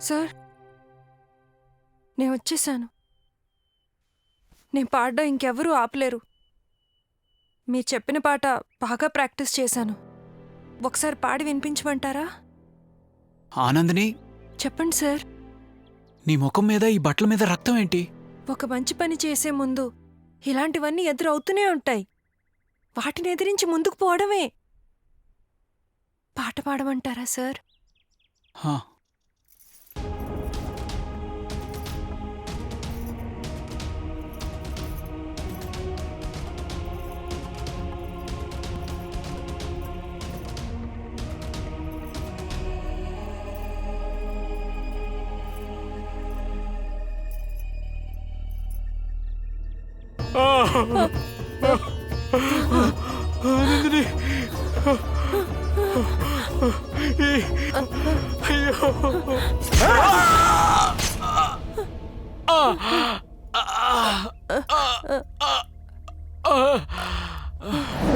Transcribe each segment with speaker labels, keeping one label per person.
Speaker 1: Sir నేను వచ్చేసాను. నేను పాడడం ఇంకెవరూ ఆపలేరు. మీరు చెప్పిన పాట బాగా ప్రాక్టీస్ చేశాను. ఒకసారి పాడి వినిపించమంటారా?
Speaker 2: ఆనందిని?
Speaker 1: చెప్పండి సార్.
Speaker 2: నీ ముఖం మీద ఈ బట్టల మీద రక్తం ఏంటి?
Speaker 1: ఒక మంచి పని చేసే ముందు ఇలాంటివన్నీ ఎదురవుతూనే ఉంటాయి. వాటిని ఎదిరించి ముందుకు పోవడమే. పాట పాడమంటారా సార్?
Speaker 2: హా, 아, 하늘이, 이, 아+ 아+ 아+ 아, 아, 아, 아, 아.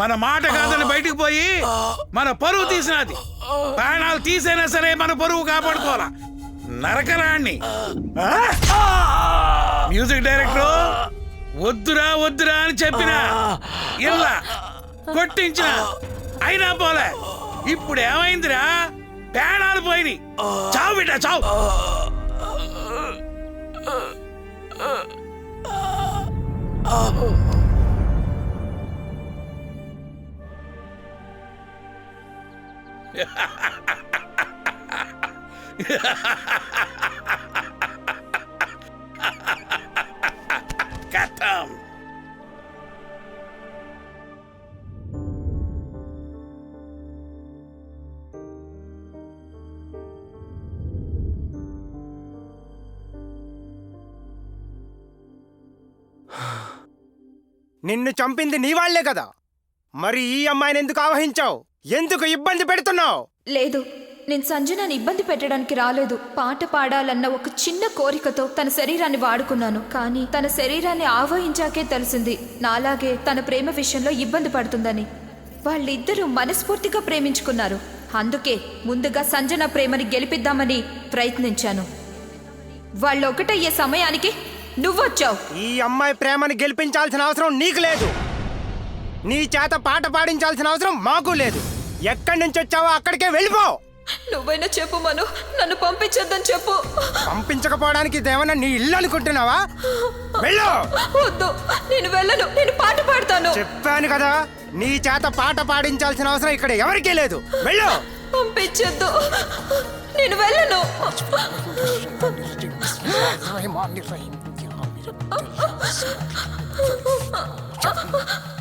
Speaker 3: మన మాట కాదని బయటికి పోయి మన పరువు తీసినది. ప్రాణాలు తీసైనా సరే మన పరువు కాపాడుకోవాలా? నరకరాణ్ణి. మ్యూజిక్ డైరెక్టర్ వద్దురా వద్దురా అని చెప్పిన ఇలా కొట్టించిన. అయినా పోలే. ఇప్పుడు ఏమైందిరా? ప్రాణాలు పోయినాయి. చావు బిడ్డ చావు. కథం.
Speaker 4: నిన్ను చంపింది నీ వాళ్ళే కదా. మరి ఈ అమ్మాయిని ఎందుకు ఆవహించావు? ఎందుకు ఇబ్బంది పెడుతున్నావు?
Speaker 5: లేదు నేను సంజనాని ఇబ్బంది పెట్టడానికి రాలేదు. పాట పాడాలన్న ఒక చిన్న కోరికతో తన శరీరాన్ని వాడుకున్నాను. కానీ తన శరీరాన్ని ఆవహించాకే తెలిసింది నాలాగే తన ప్రేమ విషయంలో ఇబ్బంది పడుతుందని. వాళ్ళిద్దరూ మనస్ఫూర్తిగా ప్రేమించుకున్నారు. అందుకే ముందుగా సంజన ప్రేమని గెలిపిద్దామని ప్రయత్నించాను. వాళ్ళు ఒకటయ్యే సమయానికి నువ్వొచ్చావు.
Speaker 4: ఈ అమ్మాయి ప్రేమని గెలిపించాల్సిన అవసరం నీకు లేదు. నీ చేత పాట పాడించాల్సిన అవసరం మాకు లేదు. ఎక్కడి నుంచి వచ్చావో అక్కడికే వెళ్ళిపో.
Speaker 5: నువ్వైనా చెప్పు మను నన్ను పంపించొద్దని చెప్పు.
Speaker 4: పంపించకపోవడానికి ఇదేమన్నా నీ ఇల్లు అనుకుంటున్నావా? వెళ్ళు.
Speaker 5: వద్దు నేను వెళ్ళను నేను పాట పాడతాను.
Speaker 4: చెప్పాను కదా నీ చేత పాట పాడించాల్సిన అవసరం ఇక్కడ ఎవరికీ లేదు. వెళ్ళు.
Speaker 5: పంపించొద్దు నేను వెళ్ళను.